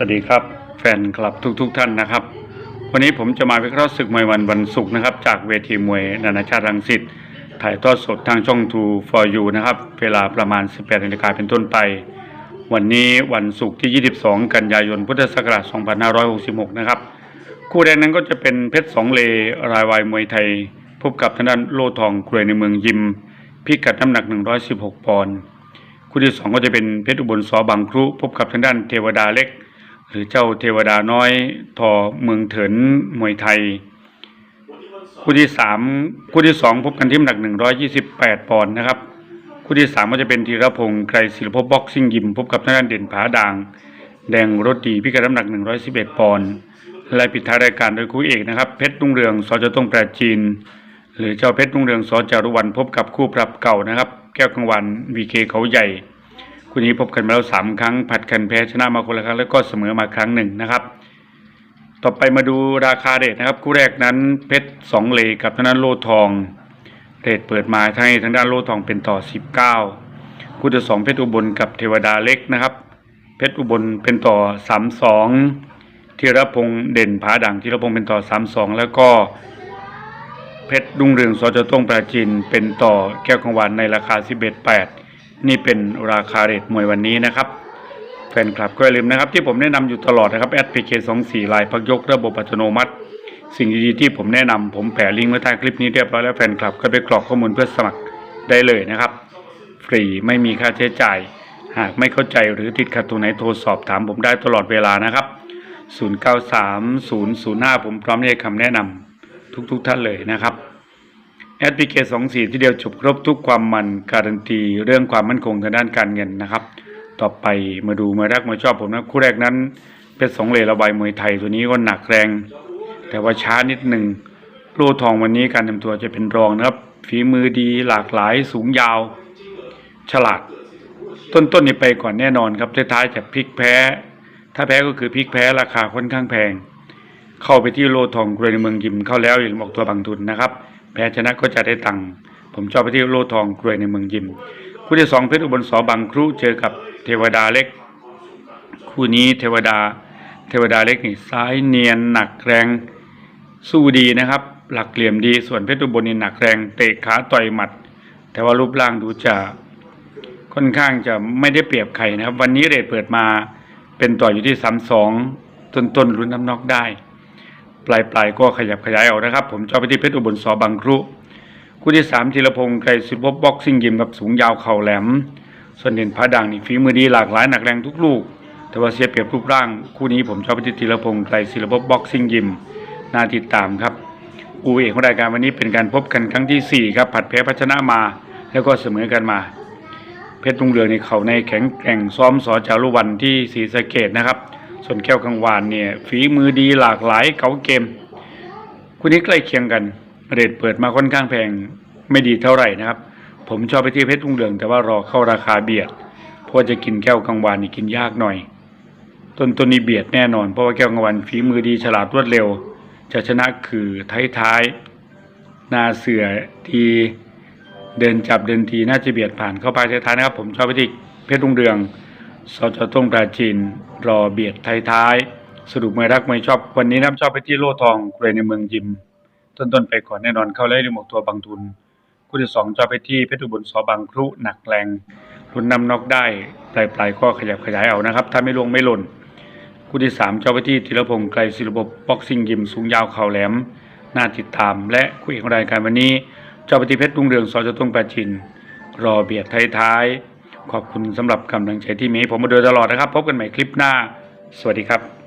สวัสดีครับ แฟนคลับทุกๆทท่านนะครับ วันนี้ผมจะมาวิเคราะห์ศึกมวยวันวันศุกร์นะครับ จากเวทีมวยนานาชาติรังสิตถ่ายทอดสดทางช่อง True for You นะครับ เวลาประมาณ 18นาฬิกาเป็นต้นไป วันนี้วันศุกร์ที่ 22 กันยายนพุทธศักราช 2566 นะครับ คู่แรกนั้นก็จะเป็นเพชรสองเลรายวายมวยไทย พบกับทางด้านโลทองกรวยในเมืองยิม พิกัดน้ำหนัก 116 ปอนด์คู่ที่สองก็จะเป็นเพชรอุบลสอบางครุ พบกับทางด้านเทวดาเล็ก หรือเจ้าเทวดาน้อยทอเมืองเถินมวยไทย คู่ที่สามคู่ที่สองพบกันที่น้ำหนักหนึ่งร้อยยี่สิบแปดปอนด์นะครับ คู่ที่สามก็จะเป็นธีรพงศ์ไกรศิลปภพบ็อกซิ่งยิมพบกับทางด้านเด่นผาด่าง แดงรถดีพิกัดน้ำหนักหนึ่งร้อยสิบเอ็ดปอนด์และปิดท้ายรายการโดยคู่เอกนะครับเพชรรุ่งเรืองสจต้งแปรจีน หรือเจ้าเพชรรุ่งเรืองสจารุวันพบกับคู่ปรับเก่านะครับ แก้วกังวันวีเคเขาใหญ่ คู่นี้พบกันมาแล้วสามครั้ง ผัดกันแพ้ชนะมาคนละครั้งแล้วก็เสมอมาครั้งหนึ่งนะครับ ต่อไปมาดูราคาเรทนะครับคู่แรกนั้นเพชรสองเลกับทางด้านโลทองเรทเปิดมาให้ทางด้านโลทองเป็นต่อ19คู่ที่สองเพชรอุบลกับเทวดาเล็กนะครับ เพชรอุบลเป็นต่อ32ธีรพงษ์เด่นผาด่างธีรพงษ์เป็นต่อ32แล้วก็เพชรรุ่งเรืองสจต้งปราจีนเป็นต่อแก้วกังวานในราคา11.8 นี่เป็นราคาเรทมวยวันนี้นะครับแฟนคลับก็อย่าลืมนะครับ ที่ผมแนะนำอยู่ตลอดนะครับแอดพีเคสองสี่ลายพักยกระบบอัตโนมัติ สิ่งดีๆที่ผมแนะนำผมแปะลิงก์ไว้ใต้คลิปนี้เรียบร้อยแล้วแฟนคลับก็ไปกรอกข้อมูลเพื่อสมัครได้เลยนะครับ ฟรีไม่มีค่าใช้จ่าย หากไม่เข้าใจหรือติดขัดตรงไหนโทรสอบถามผมได้ตลอดเวลานะครับ 093005 ผมพร้อมให้คำแนะนำทุกๆทท่านเลยนะครับ แอดพลิเคสองสี่ที่เดียวจบครบทุกความมันการันตีเรื่องความมั่นคงทางด้านการเงินนะครับ ต่อไปมาดูมวยรักมวยชอบผมนะคู่แรกนั้นเป็นสองเลระบายมวยไทยตัวนี้ก็หนักแรง แต่ว่าช้านิดหนึ่งโลทองวันนี้การเตรียมตัวจะเป็นรองนะครับ ฝีมือดีหลากหลายสูงยาว ฉลาด ต้นๆนี่ไปก่อนแน่นอนครับท้ายๆจะพลิกแพ้ ถ้าแพ้ก็คือพลิกแพ้ราคาค่อนข้างแพง เข้าไปที่โลทองกรวยในเมืองยิมเข้าแล้วอย่าลืมออกตัวบางทุนนะครับ แพ้ชนะก็จะได้ตังค์ผมชอบไปที่โลทองกรวยในเมืองยิม คู่ที่สองเพชรอุบลสอบางครุเจอกับเทวดาเล็ก คู่นี้เทวดา เทวดาเล็กนี่ซ้ายเนียนหนักแรงสู้ดีนะครับ หลักเหลี่ยมดีส่วนเพชรอุบลนี่หนักแรงเตะขาต่อยหมัด แต่ว่ารูปร่างดูจะค่อนข้างจะไม่ได้เปรียบใครนะครับ วันนี้เรทเปิดมาเป็นต่ออยู่ที่สามสองต้นต้นๆลุ้นน้ำนอกได้ ปลายปลายๆก็ขยับขยายเอานะครับ ผมชอบไปที่เพชรอุบลสอบางครุคู่ที่สามธีรพงศ์ไกรสุภพบ็อกซิ่งยิมกับสูงยาวเข่าแหลม ส่วนเด่นพระดังนี่ฝีมือดีหลากหลายหนักแรงทุกลูก แต่ว่าเสียเปรียบรูปร่าง คู่นี้ผมชอบไปที่ธีรพงศ์ไกรศิลปภพบ็อกซิ่งยิมน่าติดตามครับอูเอกของรายการวันนี้เป็นการพบกันครั้งที่สี่ครับ ผัดแพ้พัชนะมา แล้วก็เสมอกันมา เพชรรุ่งเรืองในเขาในแข็งแกร่งซ้อมสอจารุวันที่ศรีสะเกดนะครับ ส่วนแก้วกังวานเนี่ยฝีมือดีหลากหลายเก๋าเกมคู่นี้ใกล้เคียงกัน เรทเปิดมาค่อนข้างแพงไม่ดีเท่าไหร่นะครับ ผมชอบไปที่เพชรรุ่งเรืองแต่ว่ารอเข้าราคาเบียดเพราะจะกินแก้วกังวานนี่กินยากหน่อย ต้นต้นนี้เบียดแน่นอน เพราะว่าแก้วกังวานฝีมือดีฉลาดรวดเร็ว จะชนะคือท้ายท้ายๆนาเสือทีเดินจับเดินทีน่าจะเบียดผ่านเข้าไปท้ายๆนะครับ ผมชอบไปที่เพชรรุ่งเรือง สจต้งปราจีนรอเบียดท้ายๆสรุปไมวยรักไมวยชอบ วันนี้นะครับชอบไปที่โลทองเกรในเมืองยิม ต้นๆไปก่อนแน่นอนเข้าไล่ในหมกตัวบางทุนคู่ที่สองจอไปที่เพชรอุบลสอบางครุหนักแรงรุนนำนอกได้ปลายปลายๆก็ขยับขยายเอานะครับ ถ้าไม่ลงไม่หล่นคู่ที่สามจอไปที่ธีรพงศ์ไกรศิลปภพบ็อกซิ่งยิมสูงยาวเข่าแหลมน่าติดตาม และคู่เอกของรายการวันนี้จอไปที่เพชรรุ่งเรืองสจต้งประจินรอเบียดท้ายๆ ขอบคุณสำหรับกำลังใจที่มีผมมาโดยตลอดนะครับ พบกันใหม่คลิปหน้า สวัสดีครับ